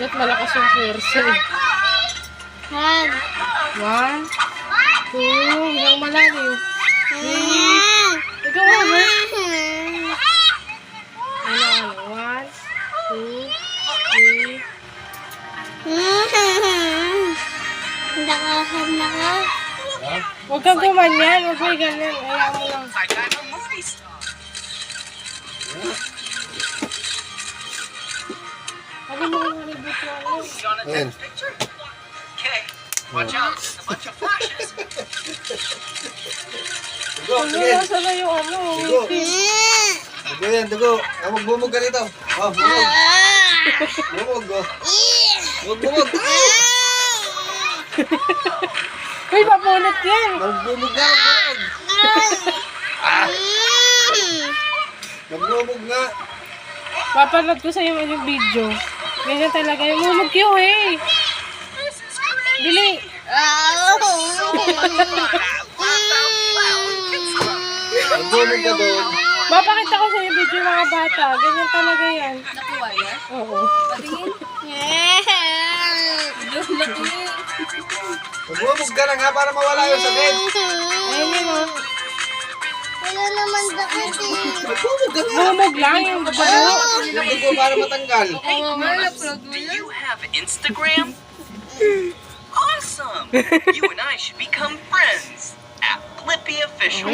Bakit malakas yung pwersa eh? One. One, two, hanggang malalim. One. Ikaw ano? Ano, ano? One, two, three. Nakahan na ka. Huwag kang gumanyan. Huwag may ganyan. Ayaw mo lang. Ayan. Okay, watch out. There's a bunch of flashes. Dugo, Ano, sige. nasa na yung ano? Dugo. Dugo yan, dugo. Ah, magbumog ka dito. Oh, bumog. Bumog, oh. Bumog, bumog. Uy, papunot yan. Magbumog nga. Magbumog nga. Papanood ko sa iyo yung video. Ganyan talaga. Yung mumug yun eh. Dili. Magbumog ka doon. Mapakita ko sa iyo video mga bata. Ganyan talaga yan. Nakuha niya? Oo. Patingin. Magbumog ka na nga para mawala yung sakit. Ayun yun oh. Do you have Instagram? Awesome! You and I should become friends at Blippi Official.